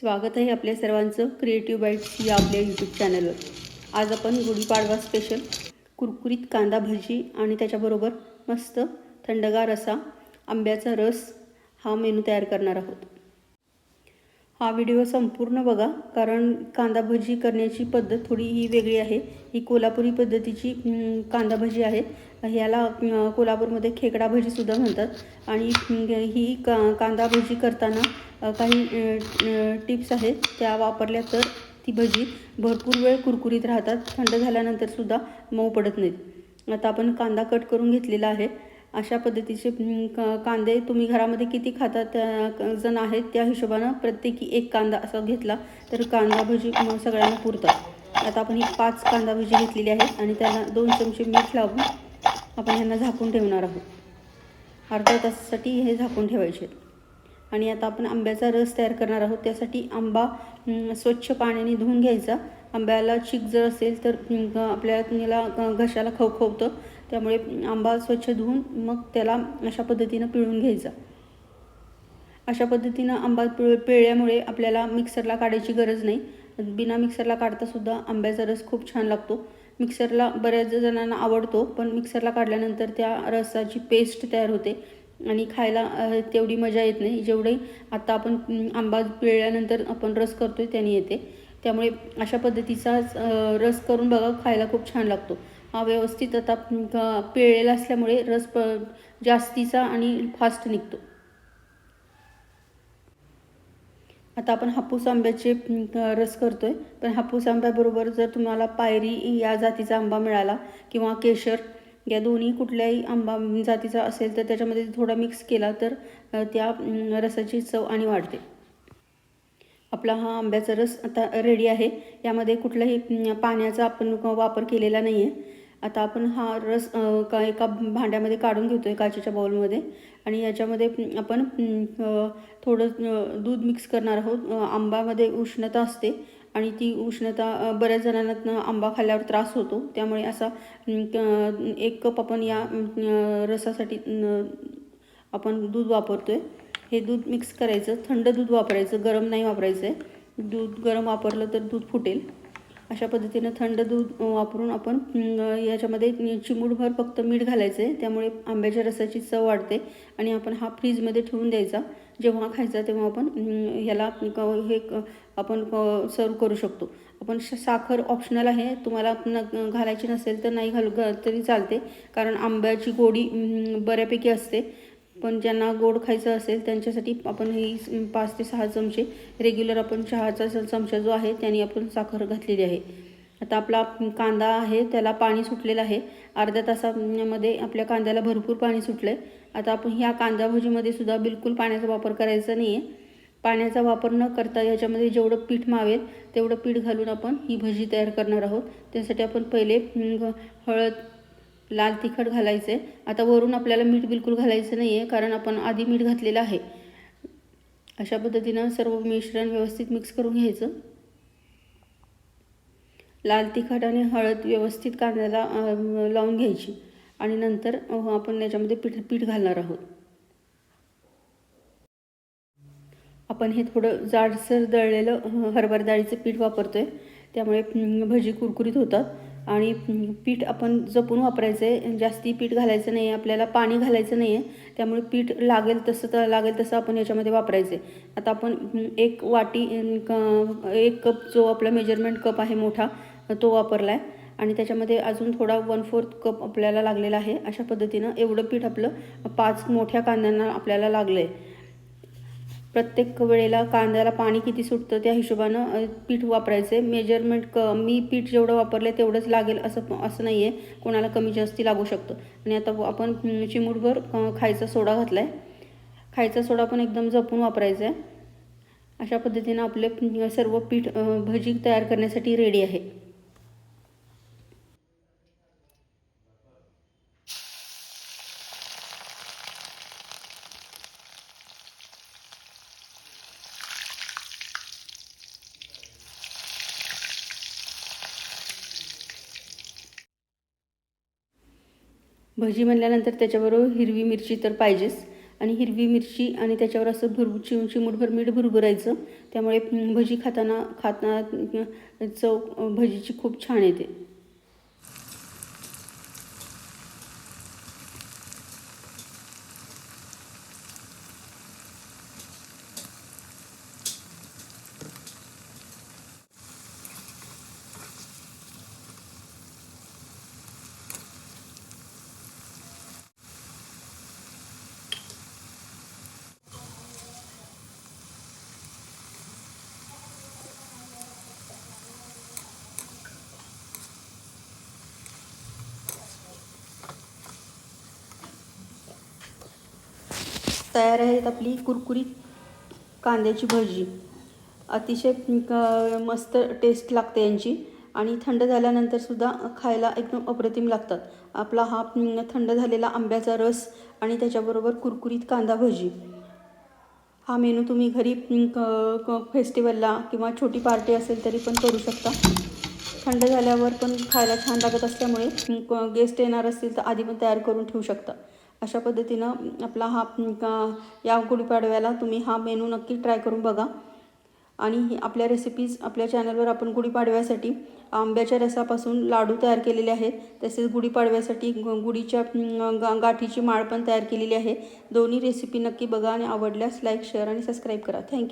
स्वागत आहे आपल्या सर्वांचं क्रिएटिव्ह बाईट्स या आपल्या यूट्यूब चॅनलवर आज आपण गुढीपाडवा स्पेशल कुरकुरीत कांदा भजी आणि त्याच्याबरोबर मस्त थंडगार असा आंब्याचा रस हा मेनू तयार करणार आहोत. हा व्हिडिओ संपूर्ण बघा कारण कांदा भजी करण्याची पद्धत थोडी ही वेगळी आहे. ही कोल्हापुरी पद्धतीची कांदा भजी आहे. ह्याला कोल्हापूरमध्ये खेकडा भजीसुद्धा म्हणतात. आणि ही का कांदा भजी करताना काही टिप्स आहेत त्या वापरल्या तर ती भजी भरपूर वेळ कुरकुरीत राहतात. थंड झाल्यानंतरसुद्धा मऊ पडत नाहीत. आता आपण कांदा कट करून घेतलेला आहे. अशा पद्धतीचे क- कांदे तुम्ही घरामध्ये किती खातात त्या क- जण आहेत त्या हिशोबानं प्रत्येकी एक कांदा असा घेतला तर कांदा भजी सगळ्यांना पुरतात. आता आपण ही पाच कांदा भजी घेतलेली आहे आणि त्याला दोन चमचे मीठ लावून आपण ह्यांना झाकून ठेवणार आहोत. अर्ध्या तासासाठी हे झाकून ठेवायचे आणि आता आपण आंब्याचा रस तयार करणार आहोत. त्यासाठी आंबा स्वच्छ पाण्याने धुवून घ्यायचा. आंब्याला चीक जर असेल तर आपल्याला घशाला खवखवतं. त्यामुळे आंबा स्वच्छ धुवून मग त्याला अशा पद्धतीनं पिळून घ्यायचा. अशा पद्धतीनं आंबा पिळ पिळल्यामुळे आपल्याला मिक्सरला काढायची गरज नाही. बिना मिक्सरला काढतासुद्धा आंब्याचा रस खूप छान लागतो. मिक्सरला बऱ्याच जणांना आवडतो पण मिक्सरला काढल्यानंतर त्या रसाची पेस्ट तयार होते आणि खायला तेवढी मजा येत नाही. जेवढी आता आपण आंबा पिळल्यानंतर आपण रस करतोय त्याने येते. त्यामुळे अशा पद्धतीचाच रस करून बघा खायला खूप छान लागतो. व्यवस्थित आता पिळलेला असल्यामुळे रस प जास्तीचा आणि फास्ट निघतो. आता आपण हापूस आंब्याचे रस करतो आहे पण हापूस आंब्याबरोबर जर तुम्हाला पायरी या जातीचा आंबा मिळाला किंवा केशर या दोन्ही कुठल्याही आंबा जातीचा असेल तर त्याच्यामध्ये थोडा मिक्स केला तर त्या रसाची चव आणि वाढते. आपला हा आंब्याचा रस आता रेडी आहे. यामध्ये कुठल्याही पाण्याचा आपण वापर केलेला नाही आहे आता आपण हा रस का एका भांड्यामध्ये काढून घेतो आहे काचेच्या बाउलमध्ये आणि याच्यामध्ये आपण थोडं दूध मिक्स करणार आहोत. आंबामध्ये उष्णता असते आणि ती उष्णता बऱ्याच जणांना आंबा खाल्ल्यावर त्रास होतो. त्यामुळे असा एक कप आपण या रसासाठी आपण दूध वापरतो आहे हे दूध मिक्स करायचं. थंड दूध वापरायचं. गरम नाही वापरायचं आहे दूध गरम वापरलं तर दूध फुटेल. अशा पद्धतीनं थंड दूध वापरून आपण याच्यामध्ये चिमूटभर फक्त मीठ घालायचं आहे त्यामुळे आंब्याच्या रसाची चव वाढते आणि आपण हा फ्रीजमध्ये ठेवून द्यायचा. जेव्हा खायचा तेव्हा आपण ह्याला क- हे क- आपण सर्व करू शकतो. आपण श- साखर ऑप्शनल आहे. तुम्हाला न घालायची नसेल तर नाही घालू तरी चालते. कारण आंब्याची गोडी बऱ्यापैकी असते. पण ज्यांना गोड खायचं असेल त्यांच्यासाठी आपण ही पाच ते सहा चमचे रेग्युलर आपण चहाचा चमचा जो आहे त्याने आपण साखर घातलेली आहे. आता आपला कांदा आहे त्याला पाणी सुटलेलं आहे. अर्ध्या तासामध्ये आपल्या कांद्याला भरपूर पाणी सुटलं आहे आता आपण ह्या कांदा भजीमध्ये सुद्धा बिलकुल पाण्याचा वापर करायचा नाही आहे पाण्याचा वापर न करता याच्यामध्ये जेवढं पीठ मावेल तेवढं पीठ घालून आपण ही भजी तयार करणार आहोत. त्यासाठी आपण पहिले हळद लाल तिखट घालायचं. आहे आता वरून आपल्याला मीठ बिलकुल घालायचं नाही आहे कारण आपण आधी मीठ घातलेलं आहे. अशा पद्धतीनं सर्व मिश्रण व्यवस्थित मिक्स करून घ्यायचं. लाल तिखट आणि हळद व्यवस्थित कांद्याला लावून घ्यायची. आणि नंतर आपण याच्यामध्ये पीठ पीठ घालणार आहोत. आपण हे थोडं जाडसर दळलेलं हरभर हरभरा डाळीचं पीठ वापरतो आहे त्यामुळे भजी कुरकुरीत होतात. आणि पीठ आपण जपून वापरायचं आहे. जास्ती पीठ घालायचं नाही आहे आपल्याला पाणी घालायचं नाही आहे त्यामुळे पीठ लागेल तसं तर लागेल तसं आपण याच्यामध्ये वापरायचं आहे. आता आपण एक वाटी क- एक कप जो आपला मेजरमेंट कप आहे मोठा तो वापरला आहे आणि त्याच्यामध्ये अजून थोडा वन फोर्थ कप आपल्याला लागलेला आहे. अशा पद्धतीनं एवढं पीठ आपलं पाच मोठ्या कांद्यांना आपल्याला लागलं आहे प्रत्येक वेळेला कांद्याला पाणी किती सुटतं त्या हिशोबानं पीठ वापरायचं. आहे मेजरमेंट क मी पीठ जेवढं वापरलं तेवढंच लागेल असं असं नाही आहे कोणाला कमी जास्ती लागू शकतं. आणि आता आपण चिमूटभर खायचा सोडा घातला आहे खायचा सोडा पण एकदम जपून वापरायचा आहे. अशा पद्धतीनं आपले सर्व पीठ भजी तयार करण्यासाठी रेडी आहे. भजी म्हणल्यानंतर त्याच्याबरोबर हिरवी मिरची तर पाहिजेच. आणि हिरवी मिरची आणि त्याच्यावर असं भुर चिम चिमूटभर मीठ भुरभुरायचं. त्यामुळे भजी खाताना खाताना चव भजीची खूप छान येते. तयार आहेत आपली कुरकुरीत कांद्याची भजी. अतिशय क- मस्त टेस्ट लागते यांची. आणि थंड झाल्यानंतरसुद्धा खायला एकदम अप्रतिम लागतात. आपला हा थंड झालेला आंब्याचा रस आणि त्याच्याबरोबर कुरकुरीत कांदा भजी. हा मेनू तुम्ही घरी क- क- फेस्टिवलला किंवा छोटी पार्टी असेल तरी पण करू शकता. थंड झाल्यावर पण खायला छान लागत असल्यामुळे क- गेस्ट येणार असतील तर आधी पण तयार करून ठेवू शकता. अशा पद्धतीनं आपला हा या गुढीपाडव्याला तुम्ही हा मेनू नक्की ट्राय करून बघा. आणि आपल्या रेसिपीज आपल्या चॅनलवर आपण गुढीपाडव्यासाठी आंब्याच्या रसापासून लाडू तयार केलेले आहेत. तसेच गुढीपाडव्यासाठी गुढीच्या गा गाठीची माळ पण तयार केलेली आहे. दोन्ही रेसिपी नक्की बघा आणि आवडल्यास लाईक शेअर आणि सबस्क्राईब करा. Thank you